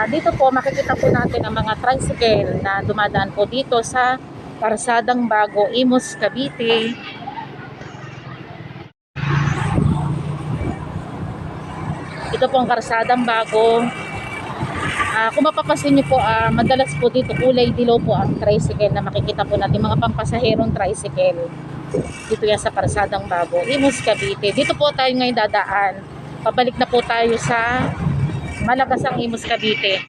Ah, dito po makikita po natin ang mga tricycle na dumadaan po dito sa Parsadang Bago, Imus, Cavite. Ito po ang Karsadang Bago. Ah, kung mapapansin niyo po, ah, madalas po dito kulay dilaw po ang tricycle na makikita po natin mga pampasaherong tricycle. Dito yan sa Karsadang Bago, Imus, Cavite. Dito po tayo ngayon dadaan. Pabalik na po tayo sa Malagasang Imus, Cavite.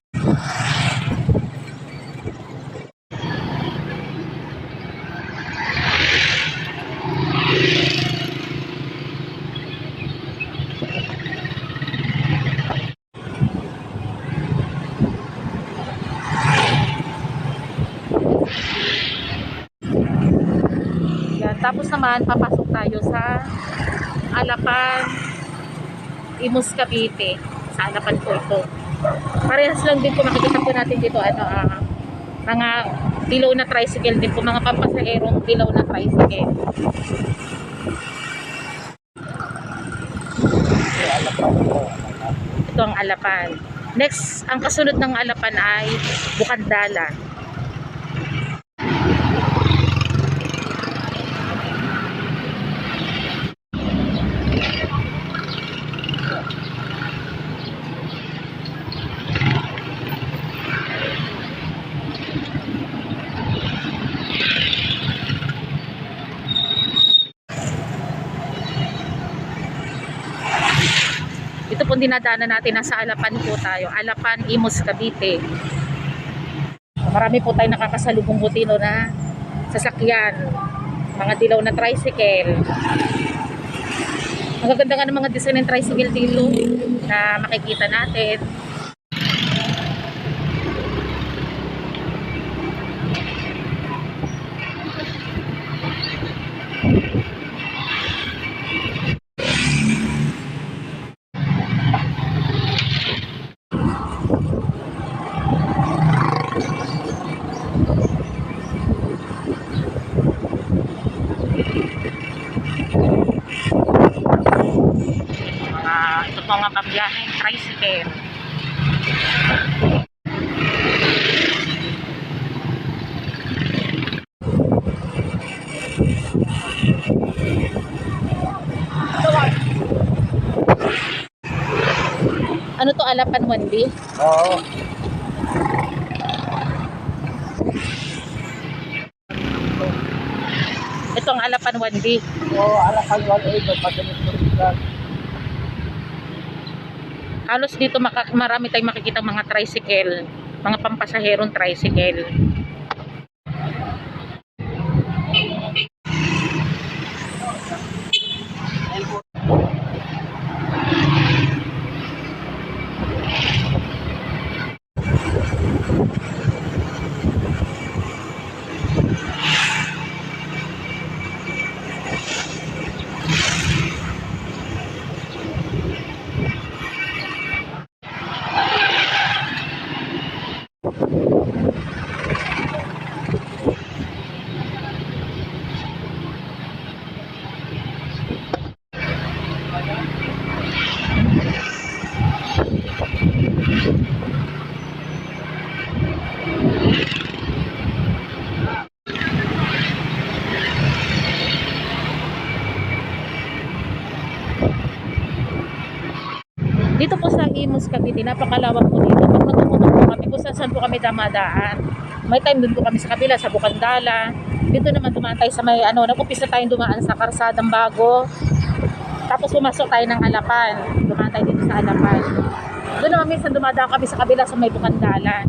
Tapos naman, papasok tayo sa Alapan, Imus, Cavite. Sa Alapan po ito. Parehas lang din po makikita po natin dito ano ah, mga dilaw na tricycle din po, mga pampasaherong dilaw na tricycle. Ito ang Alapan. Next, ang kasunod ng Alapan ay Bukandala. Ito po dinadaanan natin, nasa Alapan po tayo. Alapan, Imus, Cavite. Marami po tayo nakakasalubong butino na sasakyan. Mga dilaw na tricycle. Ang gaganda nga ng mga design ng tricycle dito na makikita natin. Mga pambiyaheng tricycle. Ano to Alapan 1B? Oo. Ito ang Alapan 1B. Oo, alakal wal ay Halos dito maka, marami tayong makikita mga tricycle, mga pampasaherong tricycle. Dito po sa Imus Cavite, napakalawak po dito. Pag natutulog po kami, kung saan po kami damadaan. May time dun po kami sa kabila, sa Bukandala. Dito naman dumaan tayo sa may, ano, nag-umpisa tayong dumaan sa Karsadang Bago. Tapos pumasok tayo ng Alapan. Dumaan tayo dito sa Alapan. Doon naman minsan dumadaan kami sa kabila sa may Bukandala.